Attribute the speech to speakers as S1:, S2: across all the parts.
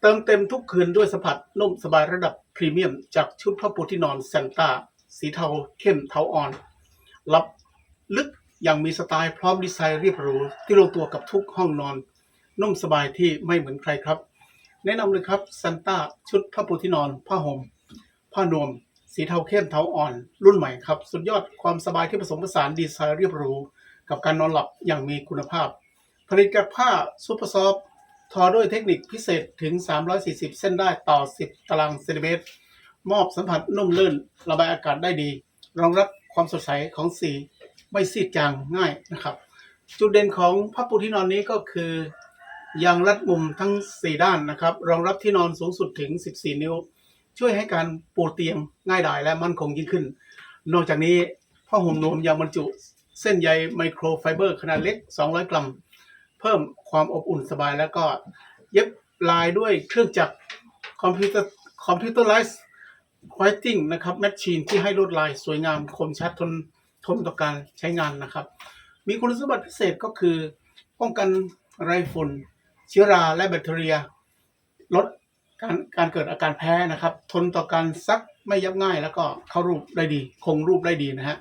S1: เติมเต็มทุกคืนด้วยสัมผัสนุ่มสบายระดับพรีเมียม จากชุดผ้าปูที่นอนเซนต้า สีเทาเข้มเทาอ่อน รับลึกอย่างมีสไตล์พร้อมดีไซน์เรียบหรูที่ลงตัวกับทุกห้องนอน นุ่มสบายที่ไม่เหมือนใครครับ แนะนำเลยครับซันต้าชุดผ้าปูที่นอน ผ้าห่มผ้านวม สีเทาเข้มเทาอ่อน รุ่นใหม่ครับ สุดยอดความสบายที่ผสมผสานดีไซน์เรียบหรูกับการนอนหลับอย่างมีคุณภาพ ผลิตจากผ้าซูเปอร์ซอฟ ทอด้วยเทคนิคพิเศษถึง 340 เส้นได้ต่อ 10 ตารางเซนติเมตร มอบสัมผัสนุ่มลื่น ระบายอากาศได้ดี รองรับความสดใสของสี ไม่ซีดจางง่ายนะครับ จุดเด่นของผ้าปูที่นอนนี้ก็คือยางรัดมุมทั้ง 4 ด้านนะครับ รองรับที่นอนสูงสุดถึง 14 นิ้ว ช่วยให้การปูเตียงง่ายดายและมั่นคงยิ่งขึ้น นอกจากนี้ผ้าห่มนวมยังบรรจุ เส้นใยไมโครไฟเบอร์ขนาดเล็ก 200 กรัม เพิ่มความอบอุ่นสบายแล้วก็เย็บลายด้วยเครื่องจักรคอมพิวเตอร์คอมพิวเตอร์ไลซ์ไวติ้งนะครับแมชชีนที่ให้ลวดลายสวยงามคมชัดทนทนต่อการใช้งานนะครับ มีคุณสมบัติพิเศษก็คือ ป้องกันไรฝุ่น เชื้อราและแบคทีเรีย ลดการการเกิดอาการแพ้นะครับ ทนต่อการซักไม่ยับง่าย แล้วก็เข้ารูปได้ดี คงรูปได้ดีนะฮะ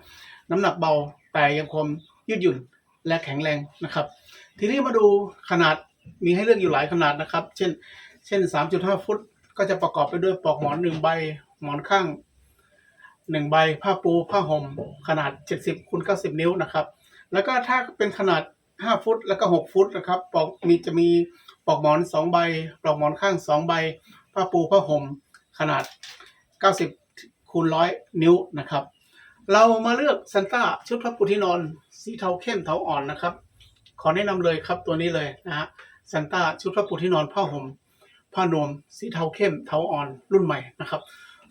S1: น้ำหนักเบาแต่ยังคงยืดหยุ่น และแข็งแรงนะครับ ทีนี้มาดูขนาดมีให้เลือกอยู่หลายขนาดนะครับ เช่น เช่น 3.5 ฟุต ก็จะประกอบไปด้วยปลอกหมอนหนึ่งใบ หมอนข้างหนึ่งใบ ผ้าปู ผ้าห่ม ขนาด 70คูณ90 นิ้วนะครับ แล้วก็ถ้าเป็นขนาด 5 ฟุต แล้วก็ 6 ฟุตนะครับปลอกมีจะมีปลอกหมอน 2 ใบ ปลอกหมอนข้าง 2 ใบ ผ้าปู ผ้าห่ม ขนาด 90คูณ100 นิ้วนะครับ เรามาเลือกซันต้าชุดผ้าปูที่นอนสีเทาเข้มเทาอ่อนนะครับ ขอแนะนำเลยครับตัวนี้เลยนะฮะซันต้าชุดผ้าปูที่นอนผ้าห่มผ้านวม สีเทาเข้มเทาอ่อนรุ่นใหม่นะครับ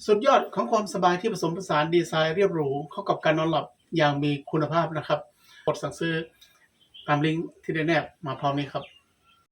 S1: สุดยอดของความสบายที่ผสมผสานดีไซน์เรียบหรูเข้ากับการนอนหลับอย่างมีคุณภาพนะครับ กดสั่งซื้อตามลิงก์ที่ได้แนบมาพร้อมนี้ครับ